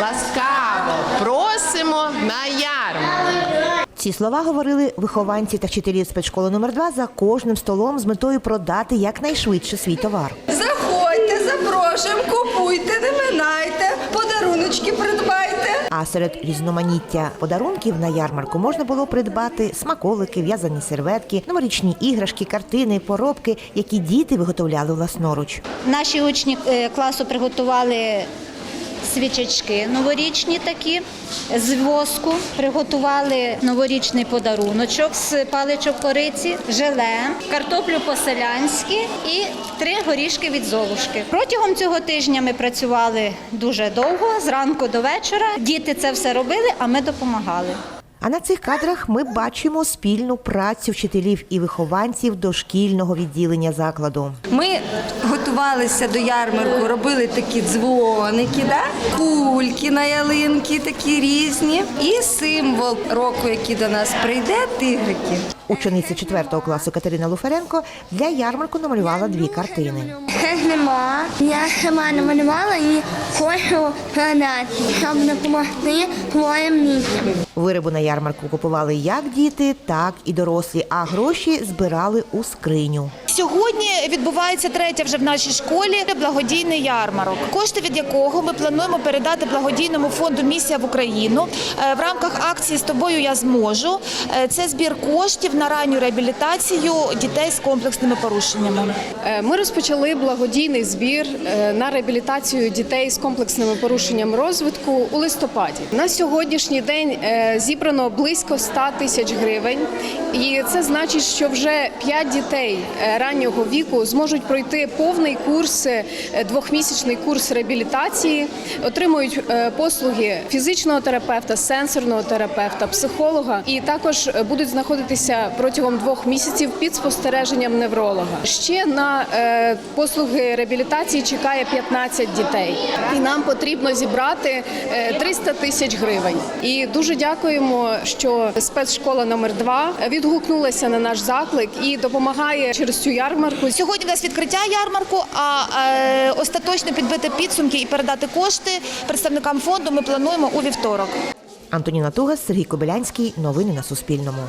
Ласкаво просимо на ярмарку. Ці слова говорили вихованці та вчителі спецшколи номер 2 за кожним столом з метою продати якнайшвидше свій товар. Заходьте, запрошуємо, купуйте, не минайте, подаруночки придбайте. А серед різноманіття подарунків на ярмарку можна було придбати смаколики, в'язані серветки, новорічні іграшки, картини, поробки, які діти виготовляли власноруч. Наші учні е, класу приготували свічечки новорічні такі з воску, приготували новорічний подаруночок з паличок кориці, желе, картоплю по-селянськи і три горішки від золушки. Протягом цього тижня ми працювали дуже довго, зранку до вечора. Діти це все робили, а ми допомагали. А на цих кадрах ми бачимо спільну працю вчителів і вихованців дошкільного відділення закладу. Ми готувалися до ярмарку, робили такі дзвоники, да? кульки на ялинки, такі різні. І символ року, який до нас прийде, тигрики. Учениця 4 класу Катерина Луференко для ярмарку намалювала дві картини. Нема. Я сама намалювала і хочу продати, щоб допомогти своїм дітям. Вироби на ярмарку купували як діти, так і дорослі, а гроші збирали у скриню. Сьогодні відбувається третя вже в нашій школі благодійний ярмарок, кошти від якого ми плануємо передати благодійному фонду Місія в Україну Е, в рамках акції з тобою я зможу. Е, Це збір коштів на ранню реабілітацію дітей з комплексними порушеннями. Е, Ми розпочали благодійний збір на реабілітацію дітей з комплексними порушенням розвитку у листопаді. На сьогоднішній день зібрано близько 100 тисяч гривень, і це значить, що вже 5 дітей раннього віку зможуть пройти повний курс, е, двохмісячний курс реабілітації, отримують е, послуги фізичного терапевта, сенсорного терапевта, психолога, і також е, будуть знаходитися протягом двох місяців під спостереженням невролога. Ще на послуги реабілітації чекає 15 дітей, і нам потрібно зібрати е, 300 тисяч гривень. І дуже дякуємо, що спецшкола номер 2 відгукнулася на наш заклик і допомагає через цю ярмарку. Сьогодні у нас відкриття ярмарку, а е, остаточно підбити підсумки і передати кошти представникам фонду ми плануємо у вівторок. Антоніна Тугас, Сергій Кобилянський. Новини на Суспільному.